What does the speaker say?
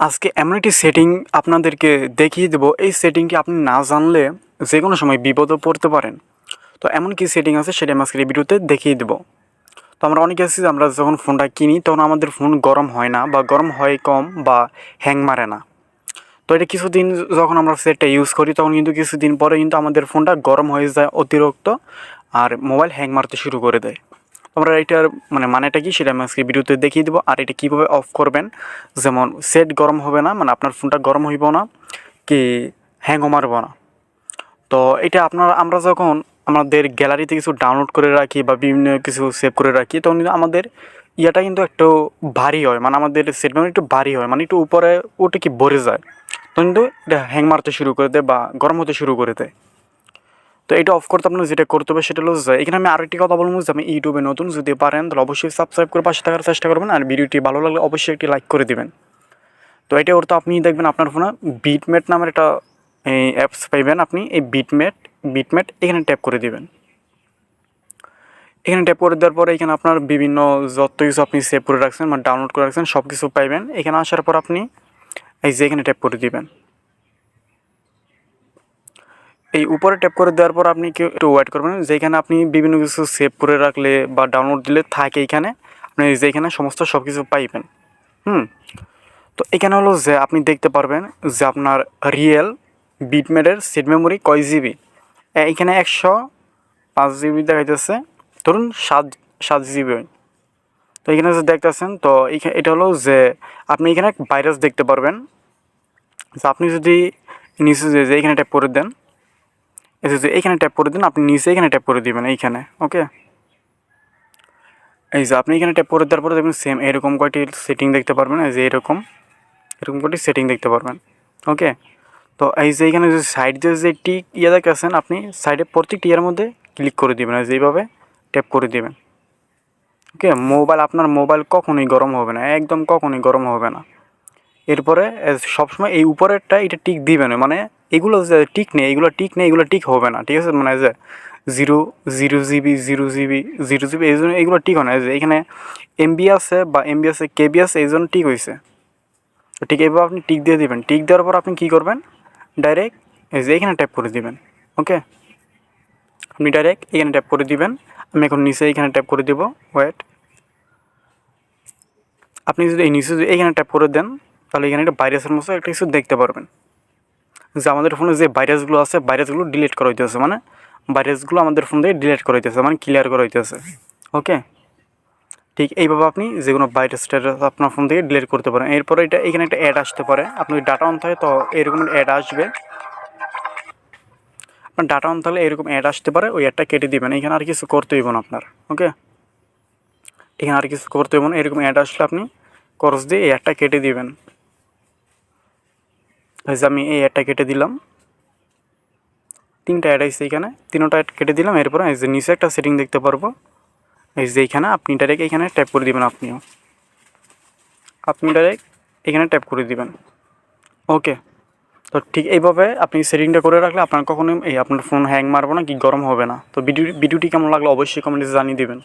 আজকে এমন একটি সেটিং আপনাদেরকে দেখিয়ে দেবো। এই সেটিংটি আপনি না জানলে যে কোনো সময় বিপদে পড়তে পারেন। তো এমন কি সেটিং আছে সেটা আমি আজকের এই ভিডিওতে দেখিয়ে দেবো। তো আমরা অনেকে আছি আমরা যখন ফোনটা কিনি তখন আমাদের ফোন গরম হয় না বা গরম হয় কম বা হ্যাং মারে না। তো এটা কিছুদিন যখন আমরা সেটটা ইউজ করি তখন কিন্তু কিছুদিন পরে কিন্তু আমাদের ফোনটা গরম হয়ে যায় অতিরিক্ত আর মোবাইল হ্যাং মারতে শুরু করে দেয়। আমরা এটার মানে মানেটা কি সেটা আমি আজকে ভিডিওতে দেখিয়ে দেবো। আর এটা কীভাবে অফ করবেন, যেমন সেট গরম হবে না মানে আপনার ফোনটা গরম হইব না, কি হ্যাংও মারব না। তো এটা আপনার, আমরা যখন আমাদের গ্যালারিতে কিছু ডাউনলোড করে রাখি বা বিভিন্ন কিছু সেভ করে রাখি, তখন কিন্তু আমাদের ইয়াটা কিন্তু একটু ভারী হয় মানে আমাদের সেট মেমোরি একটু ভারী হয় মানে একটু উপরে ওটা কি ভরে যায়। তখন কিন্তু এটা হ্যাং মারতে শুরু করে দেয় বা গরম হতে শুরু করে দেয়। তো এটা অফ করতে আপনার যেটা করতে হবে সেটা হলো যে, এখানে আমি আরেকটি কথা বলব যে, আমি ইউটিউবে নতুন যদি পারেন, তাহলে অবশ্যই সাবস্ক্রাইব করে পাশে থাকার চেষ্টা করবেন আর ভিডিওটি ভালো লাগলে অবশ্যই একটি লাইক করে দিবেন। তো এটা ওর তো আপনি দেখবেন আপনার ফোনে বিটমেট নামের একটা অ্যাপস পাইবেন আপনি, এই বিটমেট বিটমেট এখানে ট্যাপ করে দিবেন। এখানে ট্যাপ করে দেওয়ার পরে এখানে আপনার বিভিন্ন যত কিছু আপনি সেভ করে রাখছেন বা ডাউনলোড করে রাখছেন সব কিছু পাইবেন। এখানে আসার পর আপনি এই যে এখানে ট্যাপ করে দিবেন। এই উপরে ট্যাপ করে দেওয়ার পর আপনি কেউ একটু ওয়েট করবেন। যেখানে আপনি বিভিন্ন কিছু সেভ করে রাখলে বা ডাউনলোড দিলে থাকে এইখানে আপনি যেখানে সমস্ত সব কিছু পাইবেন। হুম। তো এখানে হলো যে আপনি দেখতে পারবেন যে আপনার রিয়েল বিটমেটের সিট মেমোরি কয় জিবি এখানে একশো পাঁচ জিবি দেখাইতেছে। ধরুন সাত সাত জিবি তো এখানে যে দেখতেছেন, তো এটা হলো যে আপনি এখানে ভাইরাস দেখতে পারবেন। যে আপনি যদি নিচে যে এখানে ট্যাপ করে দেন এই যে যে এইখানে ট্যাপ করে দিন, আপনি নিচে এখানে ট্যাপ করে দিবেন, এইখানে ওকে এই যে আপনি এখানে ট্যাপ করে দেওয়ার পরে দেখবেন সেম এরকম কয়টি সেটিং দেখতে পারবেন, এই যে এরকম এরকম কয়টি সেটিং দেখতে পারবেন ওকে তো এই যে এখানে যে সাইড দিয়ে যে টিক ইয়ে দেখেছেন, আপনি সাইডে প্রত্যেকটি ইয়ার মধ্যে ক্লিক করে দিবেন যে এইভাবে ট্যাপ করে দিবেন ওকে মোবাইল আপনার মোবাইল কখনোই গরম হবে না, একদম কখনোই গরম হবে না। এরপরে, সবসময় এই উপরেরটা এটা টিক দিবেন মানে এগুলো যে টিক নেই, এগুলো টিক নেই, এগুলো টিক হবে না, ঠিক আছে? মানে যে zero zero GB zero GB zero GB এই জন্য এগুলো ঠিক হয় না। যে এখানে এমবি আছে বা এম এমবি আছে কেবি আছে, এই জন্য ঠিক হয়েছে ঠিক এইভাবে আপনি টিক দিয়ে দিবেন। টিক দেওয়ার পর আপনি কী করবেন? ডাইরেক্ট এই যে এখানে ট্যাপ করে দিবেন ওকে আপনি ডাইরেক্ট এখানে ট্যাপ করে দিবেন। আমি এখন নিচে এখানে ট্যাপ করে দিব ওয়েট আপনি যদি এই নিচে যদি এখানে ট্যাপ করে দেন, তাহলে এখানে একটা ভাইরাসের মতো একটা কিছু দেখতে পারবেন। যে আমাদের ফোনে যে ভাইরাসগুলো আছে ভাইরাসগুলো ডিলিট করা হইতেছে মানে ভাইরাসগুলো আমাদের ফোন থেকে ডিলিট করা হইতেছে মানে ক্লিয়ার করা হইতেছে ওকে ঠিক এইভাবে আপনি যে কোনো ভাইরাস টাইরাস আপনার ফোন থেকে ডিলিট করতে পারেন। এরপরে এটা, এখানে একটা অ্যাড আসতে পারে। আপনি ডাটা অন থাকে, তো এরকম অ্যাড আসবে। আপনার ডাটা অন থাকলে এরকম অ্যাড আসতে পারে, ওই অ্যাডটা কেটে দিবেন। এখানে আর কিছু করতে হইব না আপনার ওকে এখানে আর কিছু করতে হইব না, এরকম অ্যাড আসলে আপনি খরচ দিয়ে এই অ্যাডটা কেটে দিবেন। এই আমি এই অ্যাডটা কেটে দিলাম। তিনটা অ্যাড আছে এখানে। তিনটা অ্যাড কেটে দিলাম, এরপর এই যে নিচে একটা সেটিং দেখতে পারব। এই যে এইখানে আপনি ডাইরেক্ট এখানে ট্যাপ করে দিবেন আপনিও। আপনি ডাইরেক্ট এখানে ট্যাপ করে দিবেন। ওকে তো ঠিক এইভাবে আপনি সেটিংটা করে রাখলে আপনার কখনোই এই আপনার ফোন হ্যাং মারবো না, কি গরম হবে না। তো ভিডিও ভিডিওটি কেমন লাগল অবশ্যই কমেন্টে জানিয়ে দেবেন।